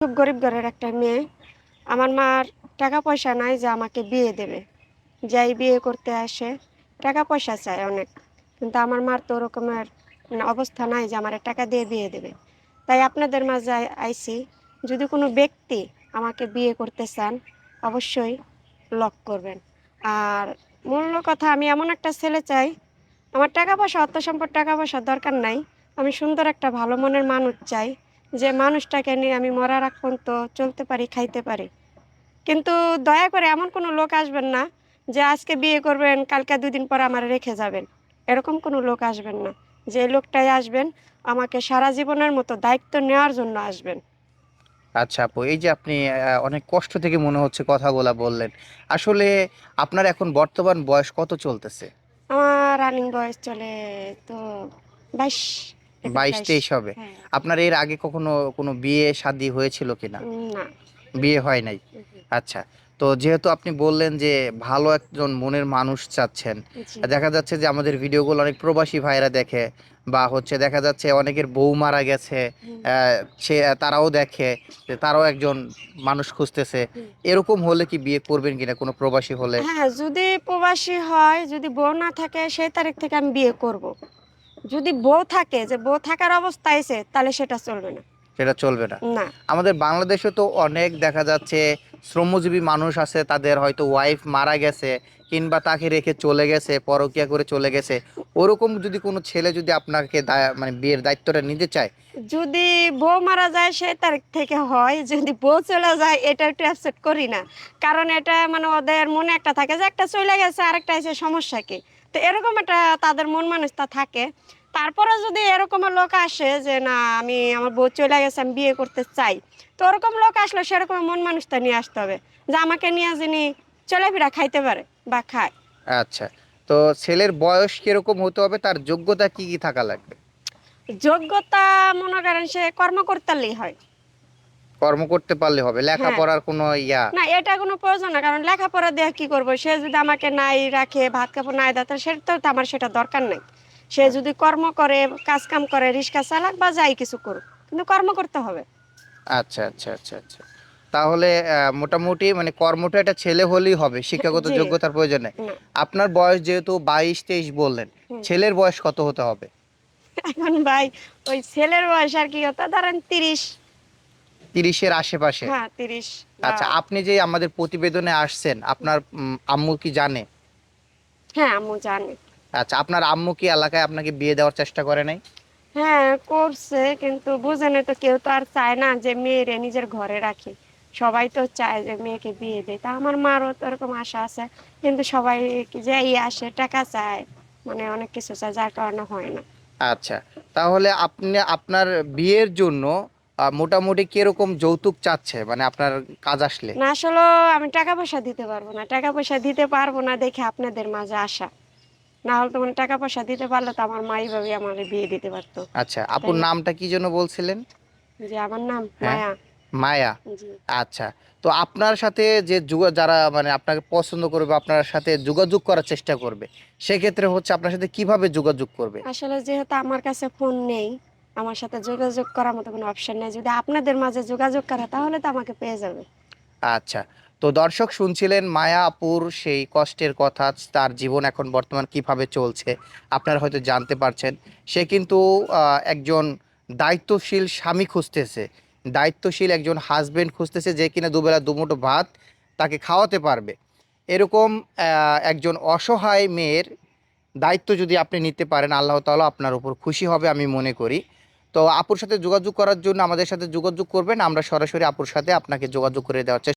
খুব গরিব ঘরের একটা মেয়ে। আমার মার টাকা পয়সা নাই যে আমাকে বিয়ে দেবে। যাই বিয়ে করতে আসে, টাকা পয়সা চায় অনেক। কিন্তু আমার মার তো ওরকমের মানে অবস্থা নাই যে আমার টাকা দিয়ে বিয়ে দেবে। তাই আপনাদের মাঝে আইসি যদি কোনো ব্যক্তি আমাকে বিয়ে করতে চান, অবশ্যই লক করবেন। আর মূল কথা, আমি এমন একটা ছেলে চাই, আমার টাকা পয়সা, অর্থ সম্পদ, টাকা পয়সার দরকার নাই। আমি সুন্দর একটা ভালো মনের মানুষ চাই। যে মানুষটাকে নিয়ে আমি মরার আগ পর্যন্ত চলতে পারি খাইতে পারি। কিন্তু দয়া করে এমন কোনো লোক আসবেন না যে আজকে বিয়ে করবেন কালকে দুদিন পর আমার রেখে যাবেন। এরকম কোনো লোক আসবেন না। যে লোকটাই আসবেন আমাকে সারা জীবনের মতো দায়িত্ব নেওয়ার জন্য আসবেন। আচ্ছা আপু এই যে আপনি অনেক কষ্ট থেকে মনে হচ্ছে কথাগুলা বললেন। আসলে আপনার এখন বর্তমান বয়স কত চলতেছে? আমার রানিং বয়স চলে তো বাইশ। বাইশ তেইশ। হবে। হ্যাঁ, আপনার এর আগে কখনো কোনো বিয়ে শাদী হয়েছিল কিনা? না। বিয়ে হয় নাই? আচ্ছা তো যেহেতু আপনি বললেন যে ভালো একজন মনের মানুষ চাচ্ছেন দেখা যাচ্ছে যে আমাদের ভিডিওগুলো অনেক প্রবাসী ভাইরা দেখে বা হচ্ছে দেখা যাচ্ছে অনেকের বউ মারা গেছে সে তারাও দেখে যে তারাও একজন মানুষ খুঁজতেছে। এরকম হলে কি বিয়ে করবেন কিনা কোনো প্রবাসী হলে? হ্যাঁ যদি প্রবাসী হয় যদি বউ না থাকে সেই তারিখ থেকে আমি বিয়ে করব। যদি বউ থাকে যে বউ থাকার অবস্থা আছে তাহলে সেটা চলবে না। সেটা চলবে না। না। আমাদের বাংলাদেশে তো অনেক দেখা যাচ্ছে শ্রমজীবী মানুষ আছে তাদের হয়তো ওয়াইফ মারা গেছে কিংবা তাকে রেখে চলে গেছে পরকিয়া করে চলে গেছে। ওরকম যদি কোনো ছেলে যদি আপনাকে মানে বিয়ের দায়িত্বটা নিতে চায়? যদি বউ মারা যায় সেই তারিখ থেকে হয় যদি বউ চলে যায় এটা একটু অ্যাকসেপ্ট করি না। কারণ এটা মানে ওদের মনে একটা থাকে যে একটা চলে গেছে আরেকটা এসে সমস্যা কি? তো এরকম একটা তাদের মন মানুষটা থাকে। তারপরে যদি এরকম লোক আসে যে না আমি আমার বউ চলে গেছে আমি বিয়ে করতে চাই তো ওরকম লোক আসলে সেরকম মন মানুষটা নিয়ে আসতে হবে। যে আমাকে নিয়ে যিনি চলাফেরা খাইতে পারে বা খায়। আচ্ছা তো ছেলের বয়স কীরকম হতে হবে? তার যোগ্যতা কি কি থাকা লাগবে? যোগ্যতা মনে করেন সে কর্ম করতেলেই হয়। কর্ম করতে পারলে হবে লেখাপড়ার কোনো ইয়া? না এটা কোনো প্রয়োজন না কারণ লেখাপড়া দিয়ে কি করব? সে যদি আমাকে নাই রাখে ভাত কাপড় নাই দেয় তাহলে সেটা তো আমার সেটা দরকার নেই। সে যদি কর্ম করে কাজ কাম করে রিক্সা চালাক বা যাই কিছু করুক কিন্তু কর্ম করতে হবে। আচ্ছা আচ্ছা আচ্ছা আচ্ছা। তাহলে মোটামুটি মানে কর্মটা এটা ছেলে হলেই হবে শিক্ষাগত যোগ্যতার প্রয়োজন নেই। আপনার বয়স যেহেতু বাইশ তেইশ বললেন ছেলের বয়স কত হতে হবে? এখন ভাই ওই ছেলের বয়স আর কি হতো ধরেন তিরিশ। তিরিশের আশেপাশে? হ্যাঁ তিরিশ আচ্ছা আপনি যে আমাদের প্রতিবেদনে আসছেন আপনার আম্মু কি জানে? হ্যাঁ আম্মু জানে। আচ্ছা আপনার আম্মু কি এলাকায় আপনাকে বিয়ে দেওয়ার চেষ্টা করে নাই? হ্যাঁ করছে কিন্তু বুঝে না তো কেউ তো আর চায় না যে মেয়েরে নিজের ঘরে রাখি। সবাই তো চায় যে মেয়েকে বিয়ে দেয় তা আমার মারও তো এরকম আশা আছে কিন্তু সবাই যে এই আসে টাকা চায় মানে অনেক কিছু চায় যার কারণে হয় না। আচ্ছা তাহলে আপনি আপনার বিয়ের জন্য মোটামুটি কীরকম যৌতুক চাচ্ছে? মানে আপনার কাজ আসলে? না আসলে আমি টাকা পয়সা দিতে পারব না। টাকা পয়সা দিতে পারব না দেখে আপনাদের মাঝে আসা না হলে তো মানে টাকা পয়সা দিতে পারলে তো আমার মাই ভাবি আমার বিয়ে দিতে পারতো। আচ্ছা আপুর নামটা কি জন্য বলছিলেন? যে আমার নাম হ্যাঁ। মায়া। মায়া। আচ্ছা তো আপনার সাথে যে যারা মানে আপনাকে পছন্দ করবে আপনার সাথে যোগাযোগ করার চেষ্টা করবে সেক্ষেত্রে হচ্ছে আপনার সাথে কীভাবে যোগাযোগ করবে? আসলে যেহেতু আমার কাছে ফোন নেই আমার সাথে যোগাযোগ করার মতো কোনো অপশন নেই। যদি আপনাদের মাঝে যোগাযোগ করে তাহলে তো আমাকে পেয়ে যাবে। আচ্ছা তো দর্শক শুনছিলেন মায়া আপুর সেই কষ্টের কথা, তার জীবন এখন বর্তমান কীভাবে চলছে, আপনারা হয়তো জানতে পারছেন। সে কিন্তু একজন দায়িত্বশীল স্বামী খুঁজতেছে। দায়িত্বশীল একজন হাজবেন্ড খুঁজতেছে যে কিনা দুবেলা দুমুঠো ভাত তাকে খাওয়াতে পারবে। এরকম একজন অসহায় মেয়ের দায়িত্ব যদি আপনি নিতে পারেন, আল্লাহ তাআলা আপনার উপর খুশি হবে আমি মনে করি। তো আপুর সাথে যোগাযোগ করার জন্য আমাদের সাথে যোগাযোগ করবেন। আমরা সরাসরি আপুর সাথে আপনাকে যোগাযোগ করে দেওয়ার চেষ্টা